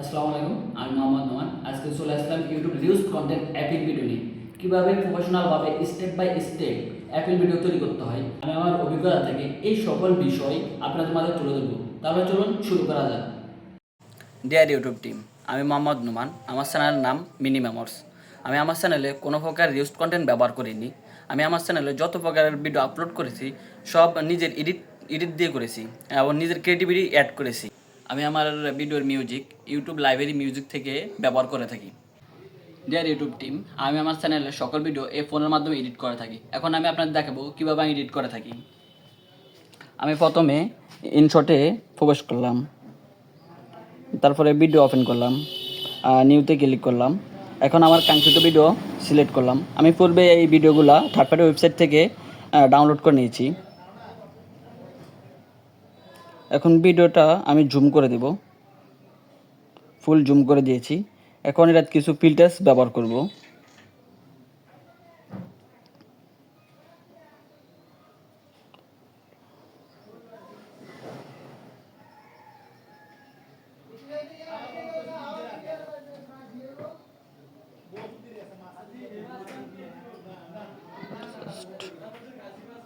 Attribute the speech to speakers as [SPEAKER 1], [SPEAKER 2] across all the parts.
[SPEAKER 1] আসসালামু আলাইকুম, আমি মোহাম্মদ নোমান। আজকে চলে আসলাম YouTube reuse content appeal video নিয়ে। কীভাবে প্রফেশনালভাবে step by step appeal video তৈরি করতে হয়, আমি আমার অভিজ্ঞতা থেকে এই সকল বিষয় আপনাদের মাঝে তুলে ধরবো। তাহলে চলুন শুরু করা যাক। ডিয়ার ইউটিউব টিম আমি মোহাম্মদ নোমান। আমার চ্যানেলের নাম মিনি মেমোর্স আমি আমার চ্যানেলে কোনো প্রকার রিউজ কন্টেন্ট ব্যবহার করিনি। আমি আমার চ্যানেলে যত প্রকারের ভিডিও আপলোড করেছি, সব নিজের এডিট এডিট দিয়ে করেছি এবং নিজের ক্রিয়েটিভিটি অ্যাড করেছি। আমি আমার ভিডিওর মিউজিক ইউটিউব লাইব্রেরি মিউজিক থেকে ব্যবহার করে থাকি। ডিয়ার ইউটিউব টিম আমি আমার চ্যানেলে সকল ভিডিও এই ফোনের মাধ্যমে এডিট করে থাকি। এখন আমি আপনাদের দেখাবো কীভাবে আমি এডিট করে থাকি। আমি প্রথমে ইনশটে প্রবেশ করলাম। তারপরে ভিডিও ওপেন করলাম। নিউতে ক্লিক করলাম। এখন আমার কাঙ্ক্ষিত ভিডিও সিলেক্ট করলাম। আমি পূর্বে এই ভিডিওগুলো থার্ড পার্টি ওয়েবসাইট থেকে ডাউনলোড করে নিয়েছি। এখন ভিডিওটা আমি জুম করে দেব। ফুল জুম করে দিয়েছি। এখন এটা কিছু ফিল্টার্স ব্যবহার করব।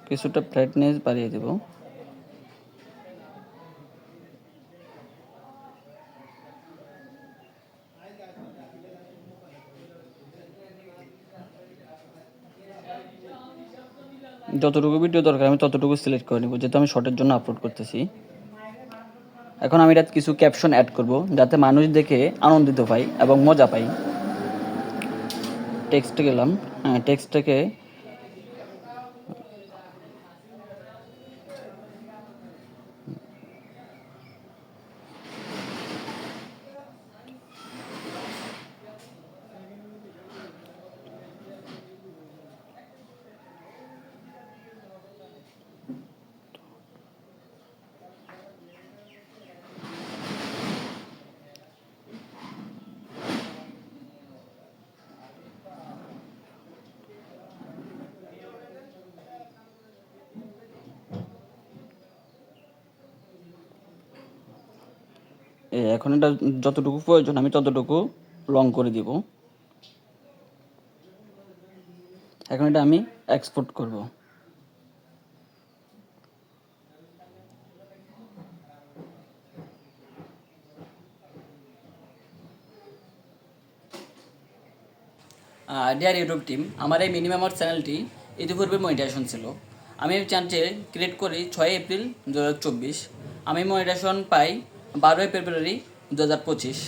[SPEAKER 1] কিছুটা ব্রাইটনেস বাড়িয়ে দেব। যতটুকু ভিডিও দরকার, আমি ততটুকু সিলেক্ট করে নেব। যেহেতু আমি শর্টের জন্য আপলোড করতেছি। এখন আমি এটা কিছু ক্যাপশন অ্যাড করব, যাতে মানুষ দেখে আনন্দিত পাই এবং মজা পাই। টেক্সট গেলাম। হ্যাঁ টেক্সটটাকে এখন এটা যতটুকু প্রয়োজন, আমি ততটুকু লং করে দিব। এখন এটা আমি এক্সপোর্ট করব। ডিয়ার ইউটিউব টিম আমার এই মিনিমাম আমার চ্যানেলটি ইতিপূর্বে মনিটাইজেশন ছিল। আমি চ্যানেলটি ক্রিয়েট করি ছয় এপ্রিল দু হাজার চব্বিশ। আমি মনিটাইজেশন পাই বারোই ফেব্রুয়ারি দু হাজার পঁচিশ।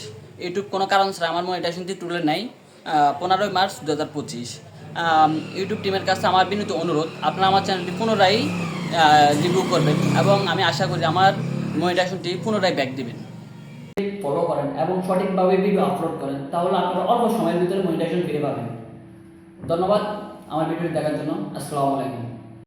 [SPEAKER 1] ইউটিউব কোনো কারণ ছাড়া আমার মনিটাইজেশনটি তুলে নেয় পনেরোই মার্চ দু হাজার পঁচিশ ইউটিউব টিমের কাছে আমার বিনীত অনুরোধ, আপনারা আমার চ্যানেলটি পুনরায় রিভিউ করবেন এবং আমি আশা করি আমার মনিটাইজেশনটি পুনরায় ব্যাক দিবেন। ফলো করেন এবং সঠিকভাবে ভিডিও আপলোড করেন, তাহলে আপনারা অল্প সময়ের ভিতরে মনিটাইজেশন ফিরে পাবেন। ধন্যবাদ আমার ভিডিওটি দেখার জন্য। আসসালামু আলাইকুম।